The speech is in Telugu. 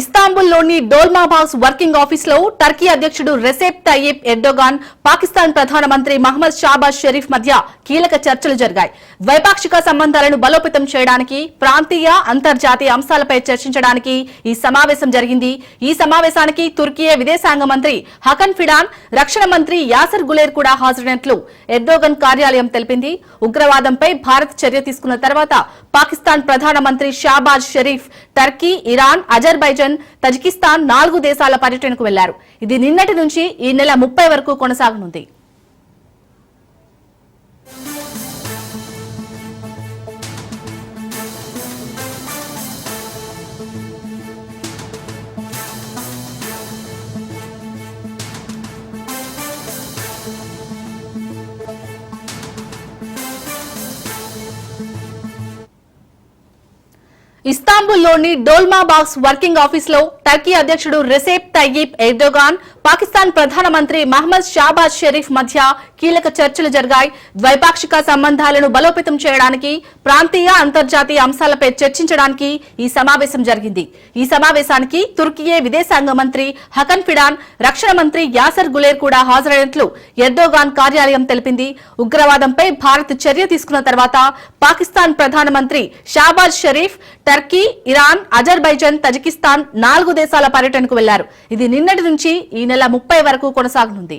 ఇస్తాంబుల్లోని డోల్మాబాస్ వర్కింగ్ ఆఫీస్లో టర్కీ అధ్యక్షుడు రెసెప్ తయ్యిప్ ఎర్డోగాన్ పాకిస్తాన్ ప్రధానమంత్రి మహమ్మద్ షాబాజ్ షరీఫ్ మధ్య కీలక చర్చలు జరిగాయి. ద్వైపాక్షిక సంబంధాలను బలోపేతం చేయడానికి ప్రాంతీయ అంతర్జాతీయ అంశాలపై చర్చించడానికి ఈ సమావేశం జరిగింది. ఈ సమావేశానికి తుర్కీ విదేశాంగ మంత్రి హకన్ ఫిడాన్ రక్షణ మంత్రి యాసర్ గులేర్ కూడా హాజరైనట్లు ఎర్డోగన్ కార్యాలయం తెలిపింది. ఉగ్రవాదంపై భారత్ చర్య తీసుకున్న తర్వాత పాకిస్తాన్ ప్రధానమంత్రి Shahbaz Sharif Turkey Iran Azerbaijan Tajikistan నాలుగు దేశాల పర్యటనకు వెళ్ళారు. ఇది నిన్నటి నుంచి ఈ నెల ముప్పై వరకు కొనసాగనుంది. ఇస్తాంబుల్లోని డోల్మా బాక్స్ వర్కింగ్ ఆఫీస్లో టర్కీ అధ్యక్షుడు రెసేప్ తయ్యీప్ ఎర్దోగాన్ పాకిస్తాన్ ప్రధానమంత్రి మహమ్మద్ షాబాజ్ షరీఫ్ మధ్య కీలక చర్చలు జరిగాయి. ద్వైపాక్షిక సంబంధాలను బలోపేతం చేయడానికి ప్రాంతీయ అంతర్జాతీయ అంశాలపై చర్చించడానికి ఈ సమావేశం జరిగింది. ఈ సమావేశానికి తుర్కీయే విదేశాంగ మంత్రి హకన్ ఫిడాన్ రక్షణ మంత్రి యాసర్ గులేర్ కూడా హాజరైనట్లు ఎర్దోగాన్ కార్యాలయం తెలిపింది. ఉగ్రవాదంపై భారత్ చర్య తీసుకున్న తర్వాత పాకిస్తాన్ ప్రధానమంత్రి Shahbaz Sharif Turkey Iran Azerbaijan Tajikistan నాలుగు దేశాల పర్యటనకు వెళ్ళారు. ఇది నిన్నటి నుంచి ఈ నెల ముప్పై వరకు కొనసాగనుంది.